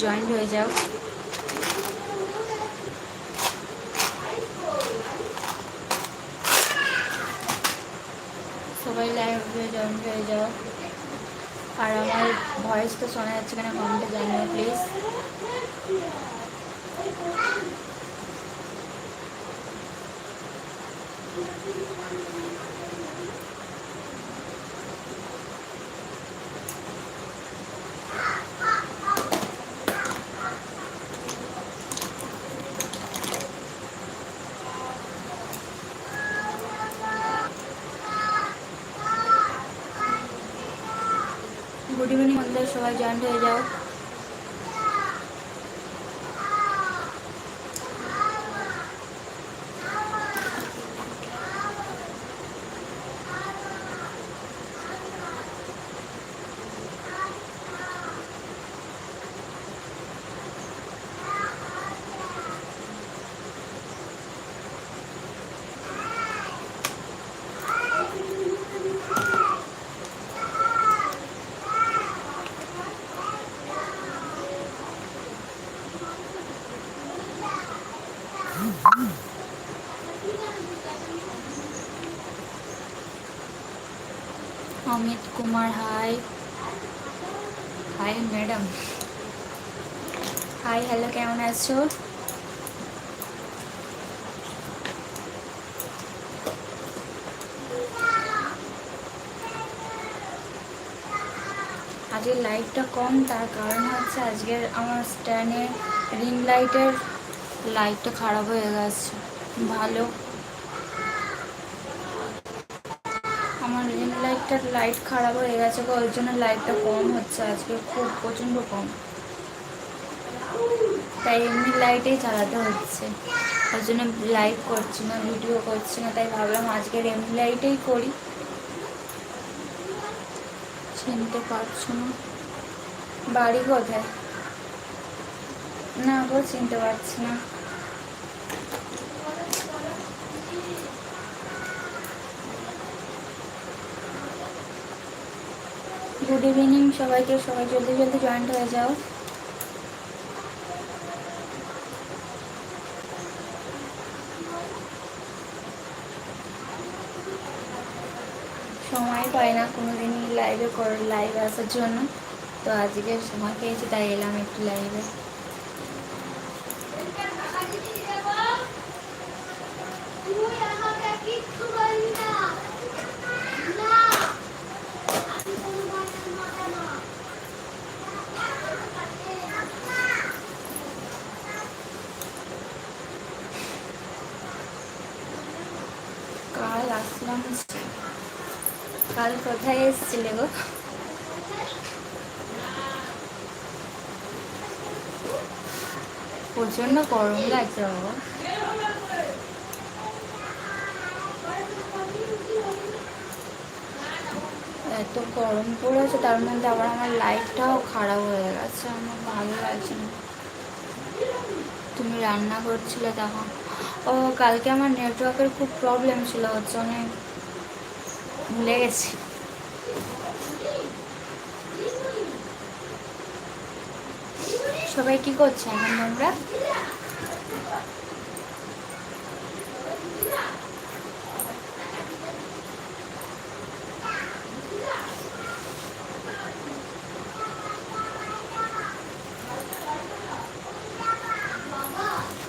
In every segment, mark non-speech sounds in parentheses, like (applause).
ভালো আছো তো জয়েন হয়ে যাও সবাই লাইভে জয়েন হয়ে যাও আর আমার ভয়েস তো শোনা যাচ্ছে কিনা কমেন্টে জানিও প্লিজ গুড ইভিনিং বন্ধুরা সবাই জয়েন্ট হয়ে যাও Amit Kumar hi. Hi, madam. Hi, hello, কেমন আছো? আজকের লাইটটা কম, তার কারণ হচ্ছে আজকের আমার স্ট্যান্ডে রিং লাইটের লাইটটা খারাপ হয়ে গেছে। ভালো। আমার রিং লাইটটার লাইট খারাপ হয়ে গেছে ওই জন্য লাইটটা কম হচ্ছে আজকে, খুব প্রচণ্ড কম। তাই এমনি লাইটেই চালাতে হচ্ছে। ওই জন্য লাইভ করছি না ভিডিও করছি না, তাই ভাবলাম আজকের এমনি লাইটেই করি। চিনতে পারছ না? বাড়ি কোথায়? না গো, চিনতে পারছি না। গুড ইভিনিং সবাইকে। সবাই জলদি জলদি জয়েন্ট হয়ে যাও। সময় পাই না কোনো দিনই লাইভে কর লাইভ আসার জন্য। তো আজকে সময় পেয়েছি, তাই এলাম একটু লাইভে আসলাম কাল কোথায় এসেছিলে গো? প্রচণ্ড গরম লাগছে বাবা। এত গরম পড়েছে, তার মধ্যে আবার আমার লাইটটাও খারাপ হয়ে গেছে। আমার ভালো লাগছে না। তুমি রান্না করছিলে তখন? ও, কালকে আমার নেটওয়ার্কের খুব প্রবলেম ছিল, ওর জন্য ভুলে গেছি। সবাই কি করছে এখন তোমরা?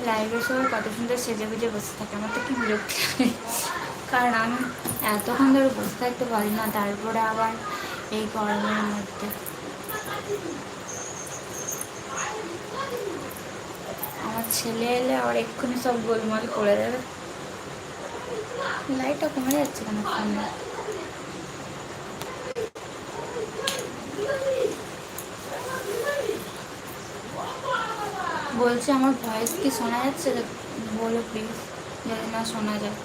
লাইভের সময় কত সুন্দর সেজে গুজে বসে থাকে, আমার তো কি বিরক্তি। কারণ আমি এতক্ষণ ধরে বসে থাকতে পারি না, তারপরে আবার এই গরমের মধ্যে। আমার ছেলে এলে আবার এক্ষুনি সব গোলমাল করে দেবে। লাইটটা কমে যাচ্ছে কেন? বলছি আমার ভয়েস কি শোনা যাচ্ছে? বলো প্লিজ যদি না শোনা যায়।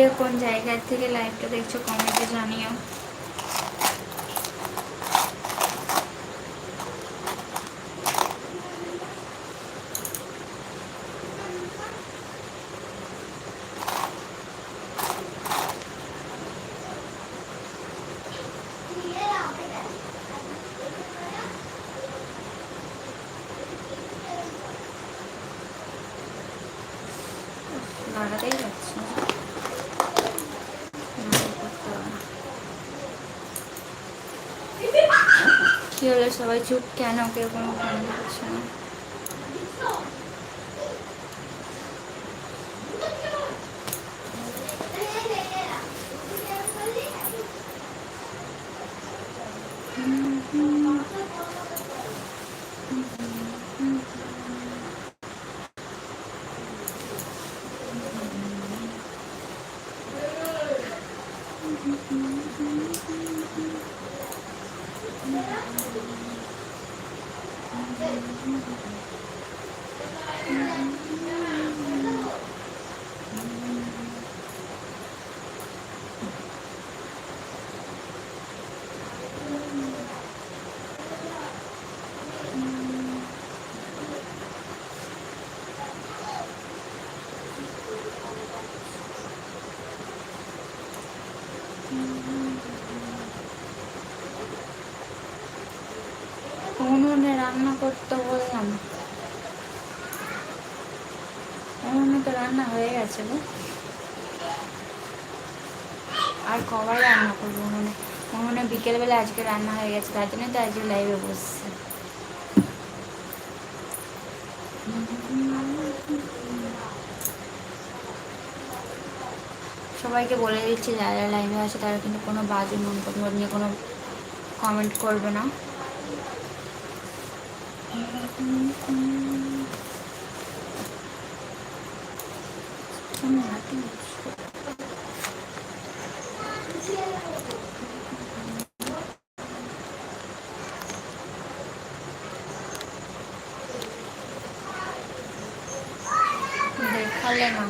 কে কোন জায়গা থেকে লাইভটা দেখছ কমেন্টে জানিও লাগাতেই যাচ্ছে না। না, করতে হবে না। কি হলো সবাই চুপ কেন কেউ কোনো কমেন্ট করছে না উনুনে Thank you. রান্না করতে বললাম। উনুনে তো রান্না হয়ে গেছে গো। আর কবার রান্না করব উনুনে উনুনে বিকেলবেলা আজকে রান্না হয়ে গেছে, তার জন্য তো আজকে লাইভে বসছে। সবাইকে বলে দিচ্ছি, যারা লাইভে আসে তারা কিন্তু কোনো বাজে মন্তব্য নিয়ে কোনো কমেন্ট করবে না। দেখালে না।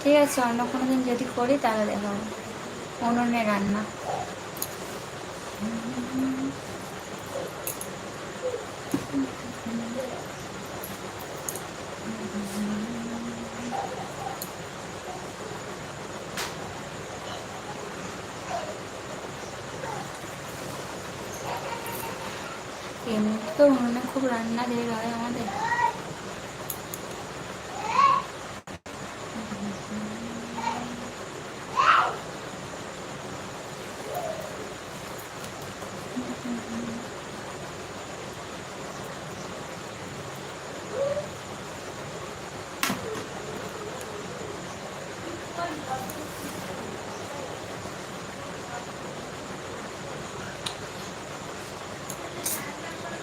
ঠিক আছে অন্য কোনো দিন যদি করি তাহলে দেখাবো। উনুনে রান্না। এমনি তো উনুনে খুব রান্না ঢের হয় আমাদের।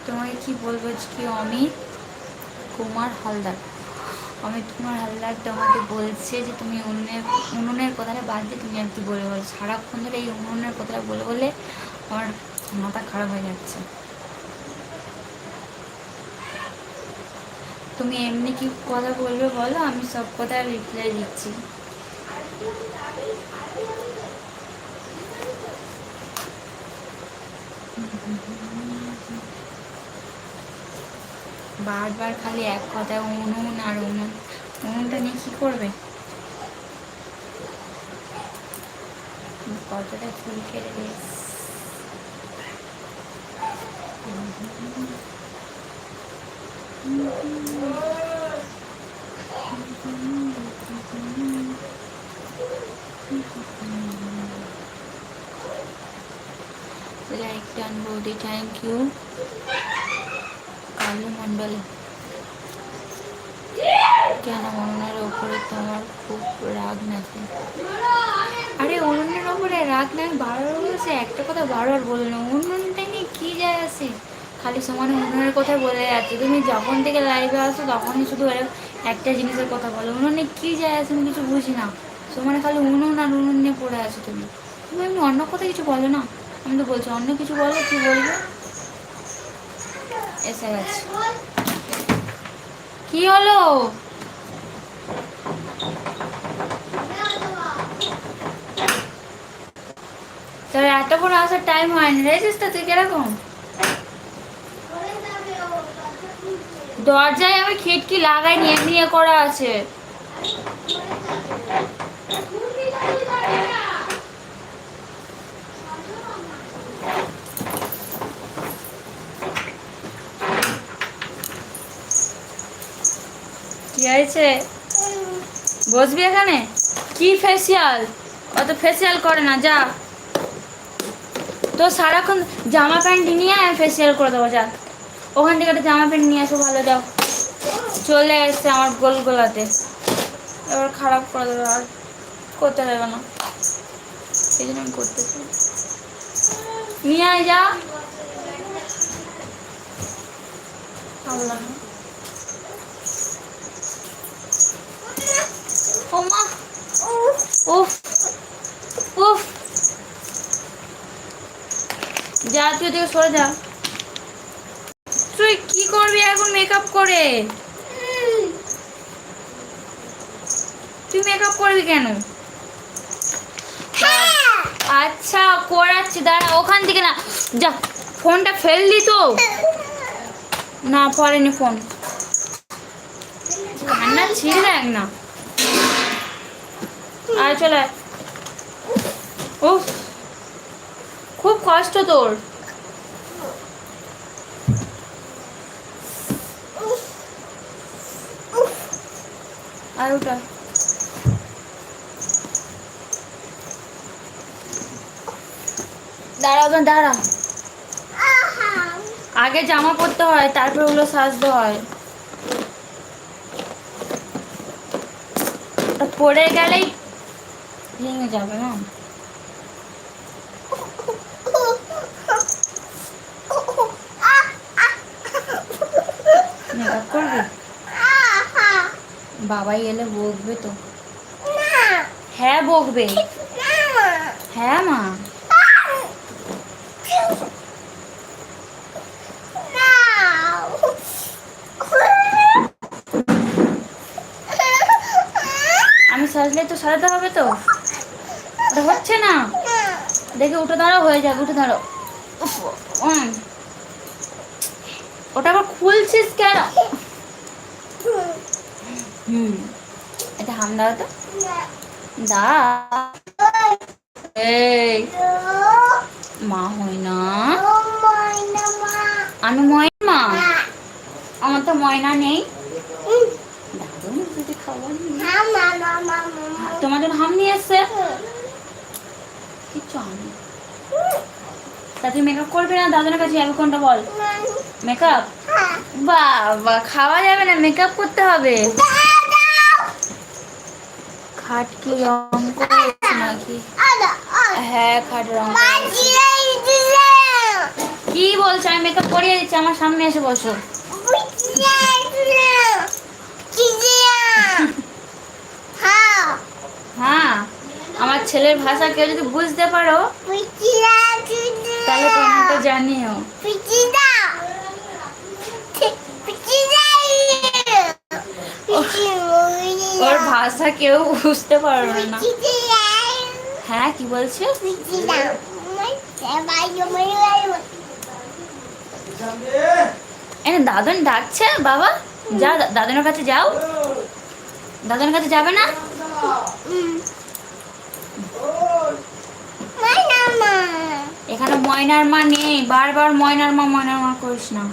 তোমাকে কি বলব কি অমিত? কুমার হালদার। অমিত কুমার হালদার তোমাকে বলছে যে তুমি উনুনের উনুনের কথাটা বাদ দিয়ে তুমি আর কি বলে বলো। সারাক্ষণ ধরে এই উনুনের কথাটা বলে বলে আমার মাথা খারাপ হয়ে যাচ্ছে। তুমি এমনি কি কথা বলবে বলো? আমি সব কথা রিপ্লাই দিচ্ছি। বারবার খালি এক কথা উনুন আর উনুন উনুনটা নিয়ে কি করবে? কতটা চুল কেটে দিয়েছে। লাইক ডান বৌদি থ্যাংক ইউ কালু মণ্ডল কেন উনুনের ওপরে তোমার খুব রাগ নাকি? আরে উনুনের ওপরে রাগ নাকি বারবার বলেছে, একটা কথা বারবার বলল উনুনটা নিয়ে কী যায় আসে খালি সমানে উনুনের কথা বলে যাচ্ছে। তুমি যখন থেকে লাইভে আসো তখনই শুধু একটা জিনিসের কথা বলো। উনুনে কী যায় আসে আমি কিছু বুঝি না। সমানে খালি উনুন আর উনুন নিয়ে পড়ে আছো তুমি। তুমি এমনি অন্য কথা কিছু বলো না। আমি তো বলছি, অন্য কিছু বলো, কি বলব? এসে গেছে কি হলো? তোর এতক্ষণ আসার টাইম হয়নি রেছিস তো তুই কীরকম? দরজায় আমি খিটকি নিয়ে নিয়ে করা আছে। কি হয়েছে? বসবি এখানে? কি ফেসিয়াল অত ফেসিয়াল করে না, যা। তো সারাক্ষণ জামা প্যান্ট নিয়ে ফেসিয়াল করে দেবো, যা। ওখান থেকে একটা জামা প্যান্ট নিয়ে আসো, ভালো, যাও। চলে এসছে আমার গোল গোলাতে। এবার খারাপ করে দেবে, আর করতে দেবে না। সেই জন্য আমি করতেছি নিয়ে আয়, যা। ভালো লাগে না। ও মা উফ উফ যা তুই ওদিকে সরে যা। তুই কি করবি এখন মেকআপ করে? তুই মেকআপ করবি কেন? আচ্ছা করাচ্ছি দাঁড়া ওখান থেকে না। যা ফোনটা ফেললি তো। না পড়েনি ফোন। ঠান্ডা ছিল দেখ না। আয়, চলে। উফ, খুব কষ্ট তোর। আর ওটা দাঁড়া, ওখানে দাঁড়া। আগে জামা পরতে হয়, তারপর ওগুলো সাজতে হয়। পরে গেলেই ভেঙে যাবে না করবি? বাবাই এলে বকবে তো। হ্যাঁ বকবে। হ্যাঁ মা। আমি সাজলে তো সাজাতে হবে তো। ওটা হচ্ছে না? দেখে উঠে দাঁড়াও হয়ে যাবে উঠে দাঁড়াও। ওটা আবার খুলছিস কেন? হুম। এটা হাম দাও তো। দা এই। মা হয় না আমি ময়না? মা আমার তো ময়না নেই। দাদু খাবার নেই তোমার জন্য হাম নিয়ে এসছে? কিচ্ছু তা তুই মেকআপ করবি না? দাদুনের কাছে যাবে কোনটা বল। মেকআপ বাবা খাওয়া যাবে না মেকআপ করতে হবে। খাট কি রং করেছে নাকি? হ্যাঁ খাট রং। কি বলছো? আমি মেকআপ করিয়ে দিচ্ছি আমার সামনে এসে বসো। (laughs) হ্যাঁ। আমার ছেলের ভাষা কেউ যদি বুঝতে পারো তাহলে কমেন্টে জানিও। ওর ভাষা কেউ বুঝতে পারবে না। হ্যাঁ কি বলছে? এনে দাদন ডাকছে বাবা। যা দাদনের কাছে যাও। দাদনের কাছে যাবে না এখানে ময়নার মা নেই, বারবার ময়নার মা ময়নার মা করিস না।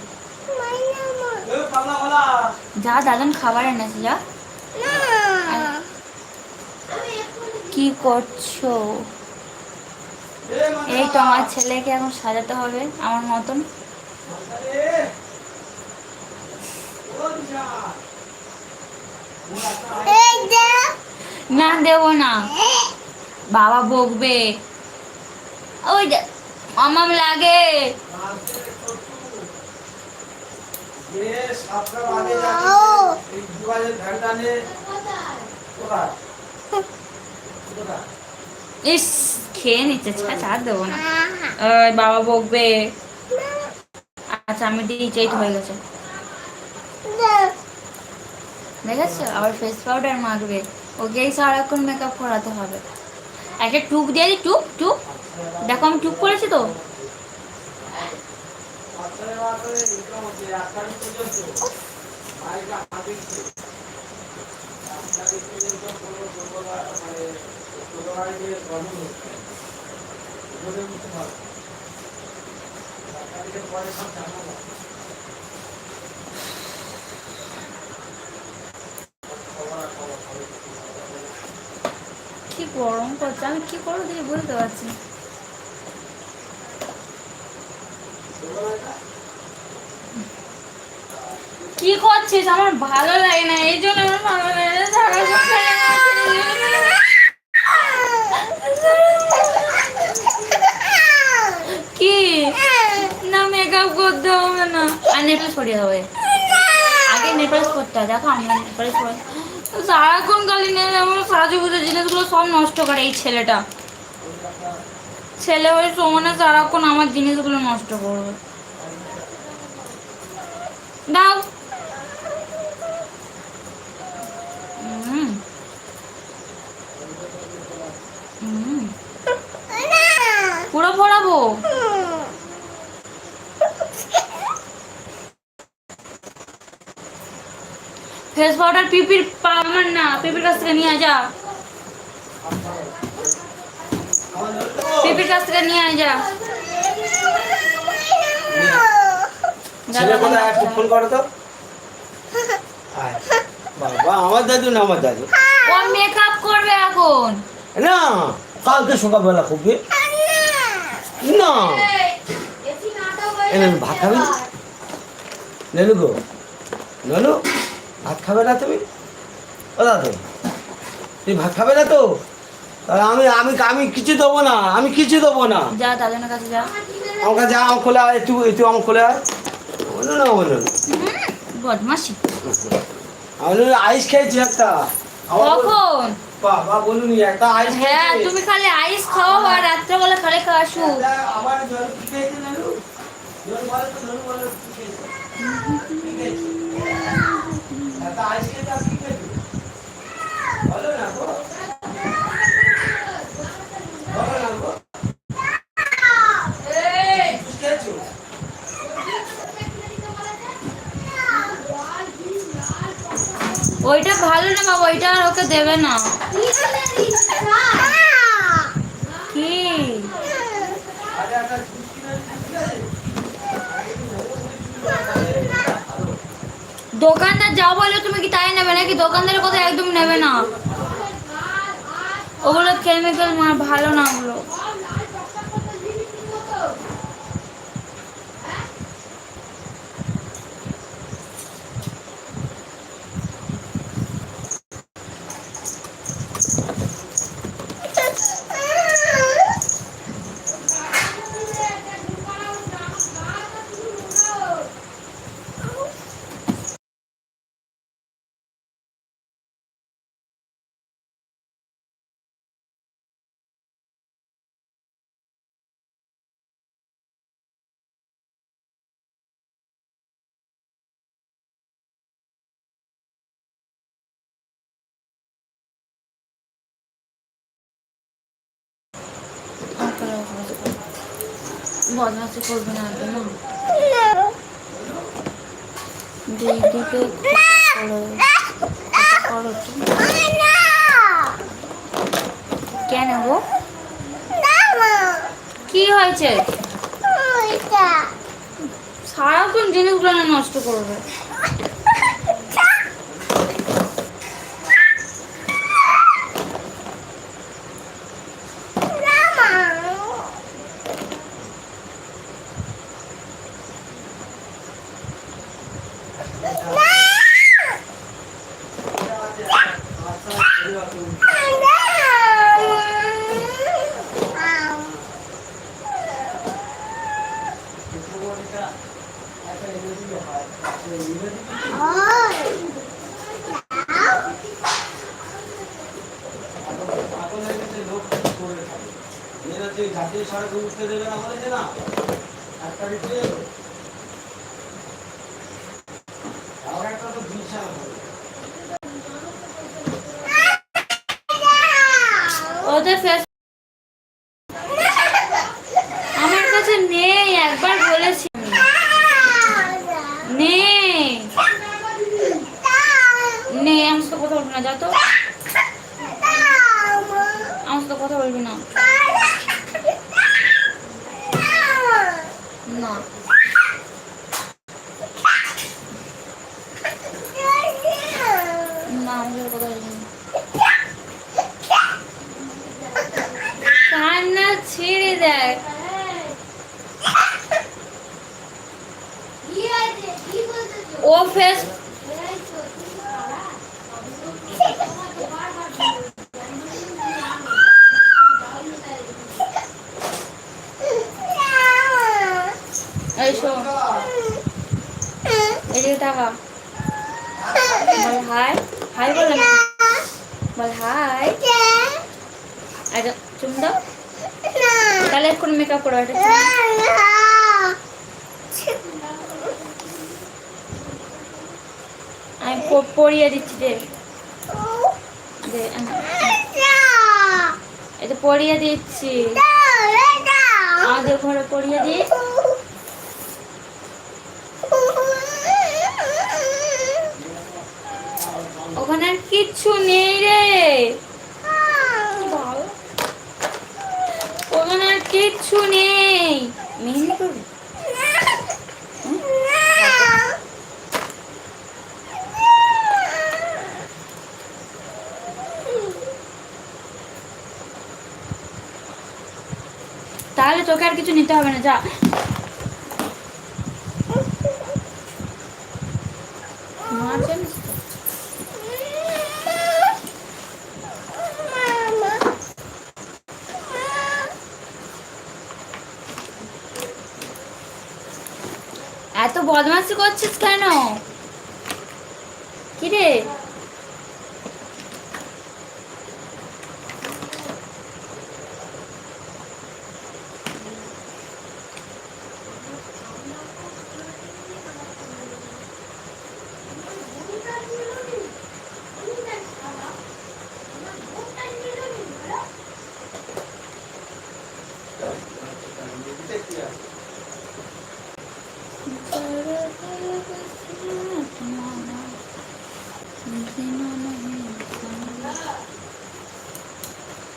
যা, দাদন খাবার এনেছে, যা। কি করছ? এই তো আমার ছেলেকে এখন সাজাতে হবে, আমার মতন। না, দেবো না। বাবা বকবে। ওই যে লাগে। ইস খেয়ে নিচ্ছে ছাড় দেবো না। ওই বাবা বকবে। আচ্ছা আমি দিয়েছি হয়ে গেছে। দেখেছ? আবার ফেস পাউডার মাখবে। ওকেই সারাক্ষণ মেকআপ করাতে হবে। একটা টুক দিয়ে দিই টুক টুক। দেখো আমি টুক করেছি তো। কি গরম করছে? আমি কি করব দেখি, বুঝতে পারছি কি করছিস? আমার ভালো লাগে না, এই জন্য আমার ভালো লাগে কি? না মেকআপ করতে হবে না। আর নেটফ্লিক্স পড়িয়ে হবে। আগে নেটফ্লিক্স করতে হবে দেখো আমি সারাক্ষণ খালি নেই আমার সাজুগুজো জিনিসগুলো সব নষ্ট করে এই ছেলেটা। ছেলে ওই সমানে সারাক্ষণ আমার জিনিসগুলো নষ্ট করবে। দাও। হুম হুম পুরো পড়াবো ফেস পাউডার পিপির আমার না পিপির কাছ থেকে নিয়ে যা। পিপির কাছ থেকে নিয়ে আয় যা। যা, ছেলে কোথায় একটু ফোন করো তো? বাবা আমার দাদু না আমার দাদু? ও মেকআপ করবে এখন। না কালকে সকালবেলা করবে। না। ভাত খাবি? নেনু গো নেনু। ভাত খাবে না তুমি? ও দাদু তুমি ভাত খাবে না তো? তাহলে আমি আমি আমি কিছু দেবো না আমি কিছু দেবো না। যা দাদনের কাছে যা। আমার কাছে আমার খোলা একটু একটু আমার খোলা বলো না বলো হুম, বদমাসি আমি আইস খেয়েছি একটা। কখন? বাবা বলুন একটা আইস হ্যাঁ তুমি খালি আইস খাও আর রাত্রেবেলা খালি খাওয়া আবার জল খেয়েছে? জল বলো তো, বলো? ওইটা ভালো না বাবা ওইটা আর ওকে দেবে না কি আরে একটা জুস কিনে আনছি, ঠিক আছে? দোকানদার যা বলে তুমি কি তাই নেবে নাকি? দোকানদারের কথা একদম নেবে না। ওগুলো কেমিক্যাল ভালো না ওগুলো। বদমাসি করবে না তো না? দিদিকে খোঁচা করো। কেন গো? কি হয়েছে? সারাক্ষণ জিনিসগুলো নষ্ট করবে পাগল হয়ে গেছে, লোক কি করে খাবে? মেয়েরা যে জাতীয় সড়কে উঠতে দেবে না বলেছে না একটা আর একটা তো বিশাল হবে। ওদের ফেস কথা বলবি না যা তো আমার সাথে কথা বলবি না না না আমার সাথে কথা বলবি না কান্না ছেড়ে দেখ ও ফেস এদিকে টাকা। বল হাই হাই বল হাই আচ্ছা চুম দাও। তাহলে এখন মেকআপ করো, এটা চুম আমি প- পরিয়ে দিচ্ছি দে। আহ, পরিয়ে দিচ্ছি। আমাদের ঘরে পরিয়ে দিই ওখানে আর কিচ্ছু নেই রে। ওখানে আর কিচ্ছু নেই। মেহেন্দি করবি তাহলে তোকে আর কিছু নিতে হবে না যা? এত বদমাশি করছিস কেন? কি রে